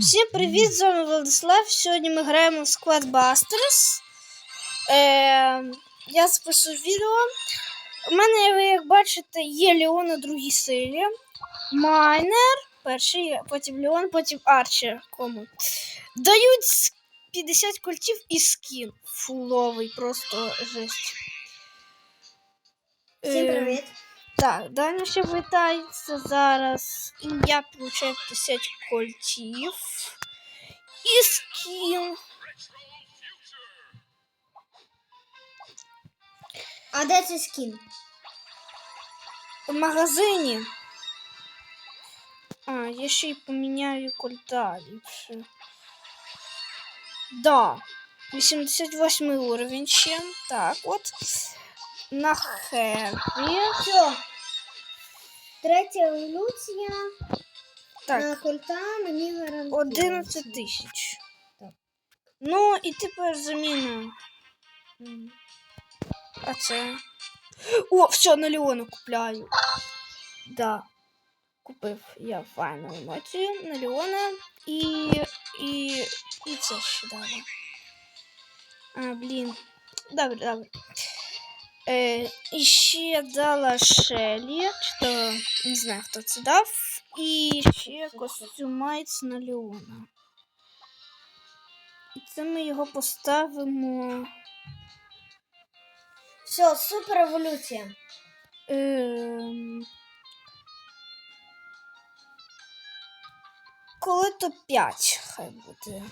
Всім привіт! З вами Владислав. Сьогодні ми граємо в Squad Busters. Е, я запишу відео. У мене, ви як бачите, є Леон на другій силі. Майнер, перший, потім Леон, потім Арчер. Кому. Дають 50 культів і скін. Фуловий, просто жесть. Всім Е, привіт. так, Даня ще вітається зараз. І я получаю 50 кольтів. І скін. А де цей скін? В магазині. А, я ще й поміняю кольта ліпше. Да. 88 уровень ще. Так, от. На хеві. Все. Третя еволюція Так. на кольта мені гарантує. 11 тисяч. Так. Ну, і тепер заміна. А це. О, все, на Леона купляю. Да. Купив я файну емоцію на Леона і. і. і це ще дали. А, блін. Добре, добре. Е, і ще дала Шелі, чи то не знаю, хто це дав. І ще костюмайць на Леона. І це ми його поставимо. Все, супер еволюція. Ем... Коли то 5 хай буде.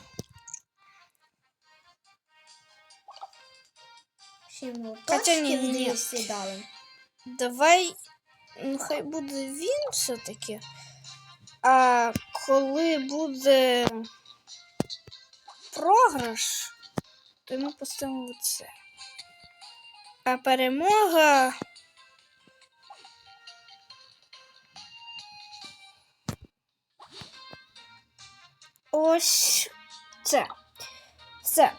Йому Хоча ні, ні, ні. 200 дали. Давай, ну хай буде він все-таки. А коли буде програш, то ми поставимо це. А перемога. Ось це. Все.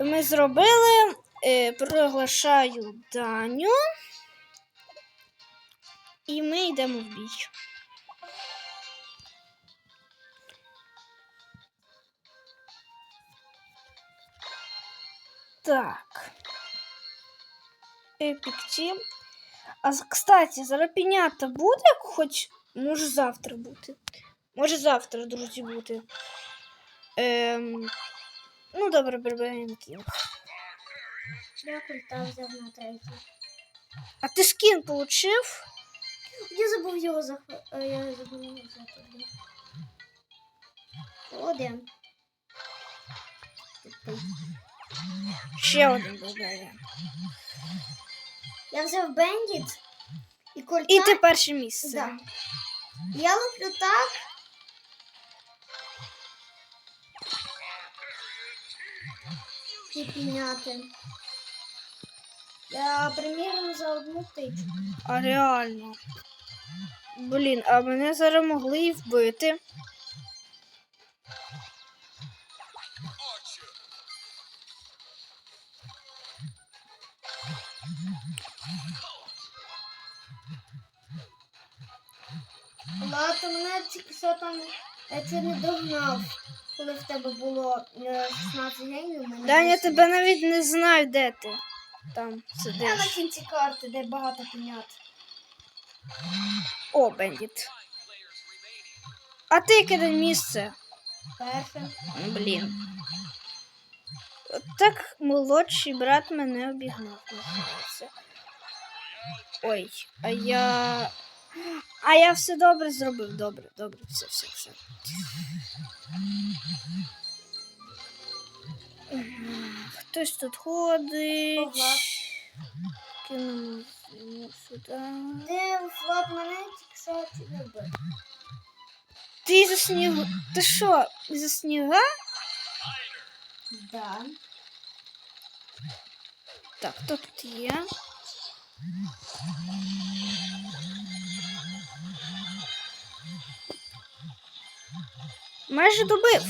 Ми зробили. Е, приглашаю Даню. І ми йдемо в бій. Так. Epic Team. А кстати, зараз пінята буде, хоч може завтра бути. Може завтра, друзі, бути. Ем... Ну, добре, беремо кінг. Я кольта взяв на третій. А ти скін получив? Я забув його зах... е, Я забув його блін. Один. Ще один добре. Я взяв бендіт і кольта. І ти перше місце. Да. Я луплю так. І підняти. Я примірно за одну тичку. А реально. Блін, а мене зараз могли і вбити. Ладно, мене тільки що там е, це не догнав, коли в тебе було е, 16 геймів. у мене Даня, 8. тебе навіть не знаю, де ти. Там Я на сидиш. кінці карти, де багато пінят. О, бендіт. А ти яке місце? Перше. Блін. Так молодший брат мене обігнав. Ой, а я. А я все добре зробив. Добре, добре, все, все, все. М, Хтось тут ходить. Ага. Кинемо йому сюди. Де Влад мене тільки що тебе вбив. Ти за снігу. Ти що, за сніга? Да. Так, хто тут є? Майже добив.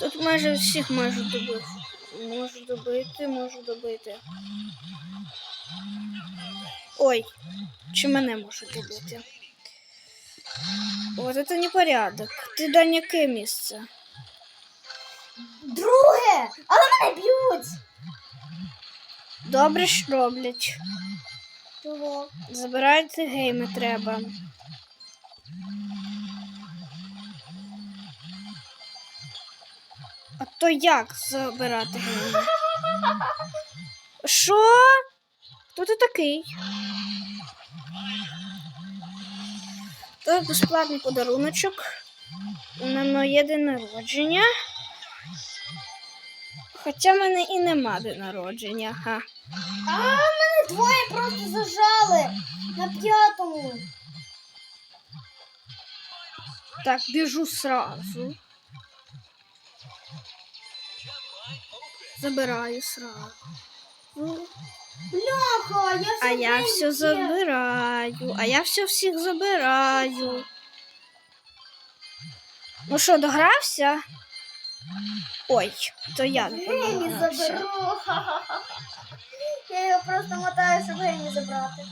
Тут майже всіх майже добив. Можу добити, можу добити. Ой, чи мене можу добити? Вот это непорядок. Ти дай яке місце? Друге! Але мене б'ють! Добре ж роблять. Чого? Забирайте гейми треба. А то як забирати гейми? Що? Хто ти такий? То безплатний подаруночок на моє день народження. Хоча в мене і нема день народження. Ха. А мене двоє просто зажали на п'ятому. Так, біжу сразу. Забираю сразу. Бляха, я все А я все забираю. А я все всіх забираю. Ну що, догрався? Ой, то я не догрався. заберу. Я його просто мотаю, щоб Гемі забрати.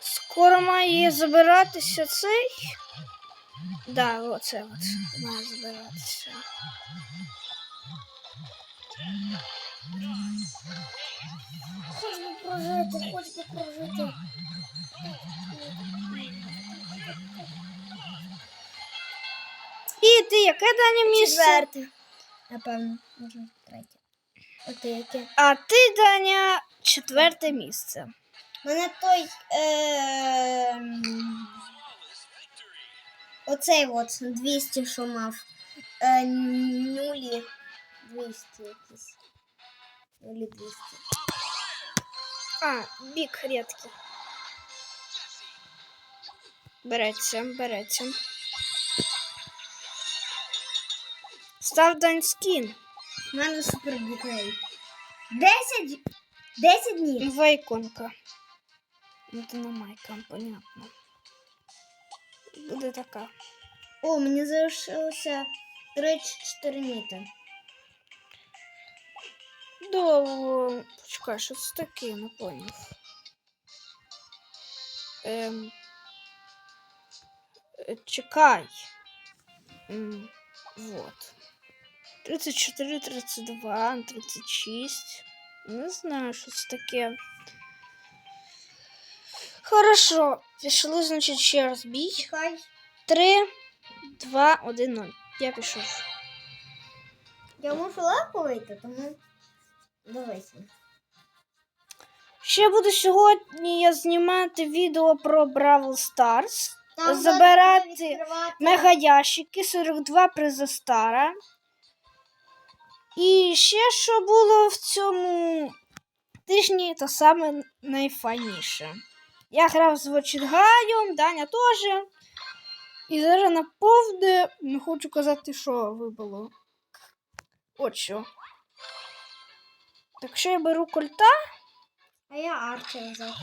Скоро має забиратися цей. Да, оце от має забиратися. Хоч би прожити, хоч би прожити. І ти яке Даня місце? Четверте. Напевно, може яке? А ти, Даня, четверте місце. Мене той. Е... Оцей от 200, що мав. Е, нулі 200 якісь. Нулі 200. А, бік рідкий. Береться, береться. Став Дань скін. У мене супер бікрей. 10, 10 днів. Два іконка. Ну, це не майка, понятно. Буде така. О, мені залишилося 3-4 ніти. Довго. Почекай, що це таке, не поняв. Ем... е, Чекай. М, Вот. 34, 32, 36. Не знаю, що це таке. Хорошо. Пішли, значить, ще раз бій. Чекай. 3, 2, 1, 0. Я пішов. Я можу легко вийти, тому дивися. Ще буду сьогодні я знімати відео про Бравл Старс. Там Забирати. Мегаящики 42 приза Стара. І ще що було в цьому тижні, то саме найфайніше. Я грав з Вочингаєм, Даня теж. І зараз на повне не хочу казати, що вибило. От що. Так що я беру кольта. А я арчер взяв.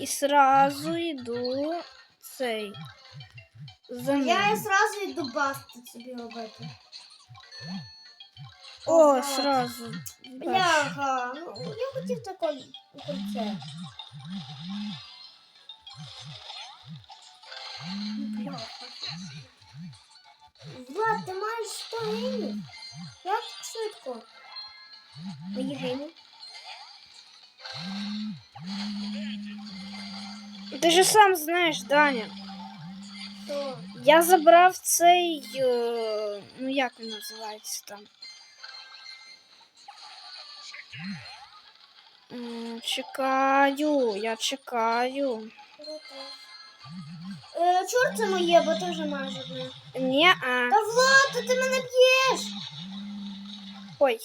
І сразу йду цей. За ним. Я і сразу йду басти собі робити. О, Ага. сразу. Бляха, ну я хотів таке кольце. Бляха. Влад, ти маєш 100 гривень? Як так швидко? Мої гривні? Ти ж сам знаєш, Даня. Я забрав цей. е, Ну як він називається там? Чекаю, я чекаю. Е, чорт це моє, бо маєш одне. Ні, а. Та Влад, ти мене б'єш! Ой.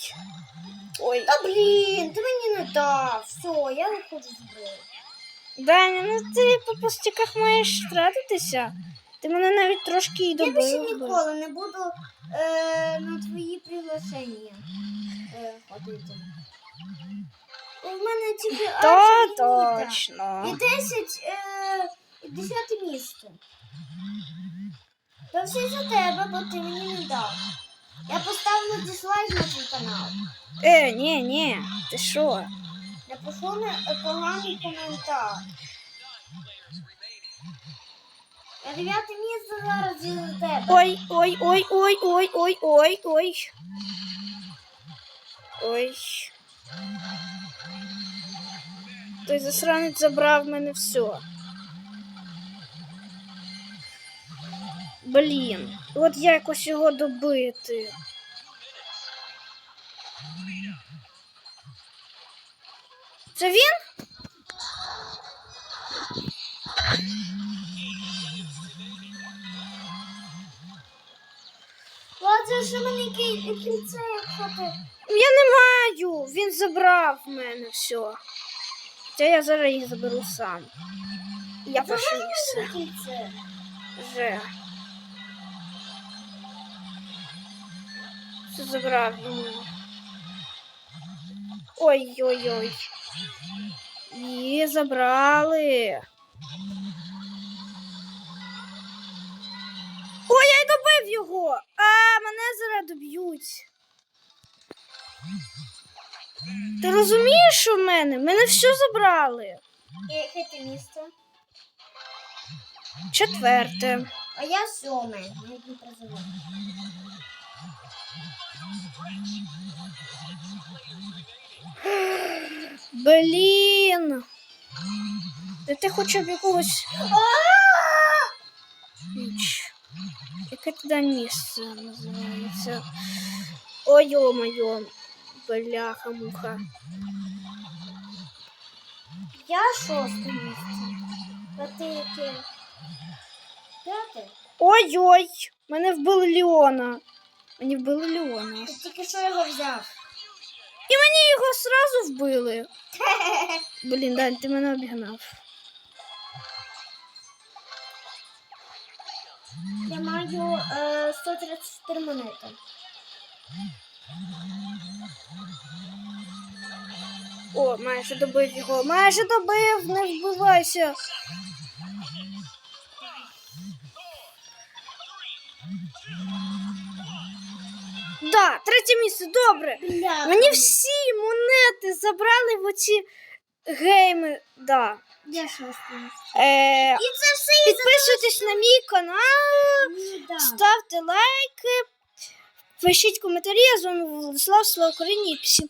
Ой. Та блін, ти мені не дав. Все, я не хочу зброю. Даня, ну ти по пустяках маєш втратитися. Ти мене навіть трошки і Я більше ніколи не буду е, на твої приглашення е, ходити. У мене тільки і Ніта. точно. І 10 е, і десяте місце. То все за тебе, бо ти мені не дав. Я поставлю дизлайк на твій канал. Е, ні, ні, ти що? Напишу на поганий коментар. Я дев'яте зараз. Ой, ой, ой, ой, ой, ой, ой, ой. Ой. Той засранець забрав мене все. Блін, от якось його добити. Це він? Ладно, що мені кільце, ти. Я не маю. Він забрав в мене все. Це я зараз їх заберу сам. Я прошу їх все. Кільце. Вже. Все забрав йому. Ой-ой-ой. Її забрали. Ой, добив його! А, мене зараз доб'ють. Ти розумієш, що в мене? Мене все забрали. І яке ти місце? Четверте. А я сьоме. Блін. Та ти хоча б якогось. Яке туди місце називається? Ой, йо-моє. Бляха-муха. Я шосте місце. А ти яке? П'яте? Ой-ой! Мене вбили Леона. Мені вбили Леона. Ти тільки що його взяв. І мені його сразу вбили. Блін, Дань, ти мене обігнав. Я маю е, 134 монети. О, майже добив його. Майже добив, не вбивайся. Да, третє місце, добре. Мені всі монети забрали в оці гейми. Да. Я. Е, підписуйтесь на мій канал, да. ставте лайки, пишіть коментарі. Я з вами Владислав, слава Україні і всім па.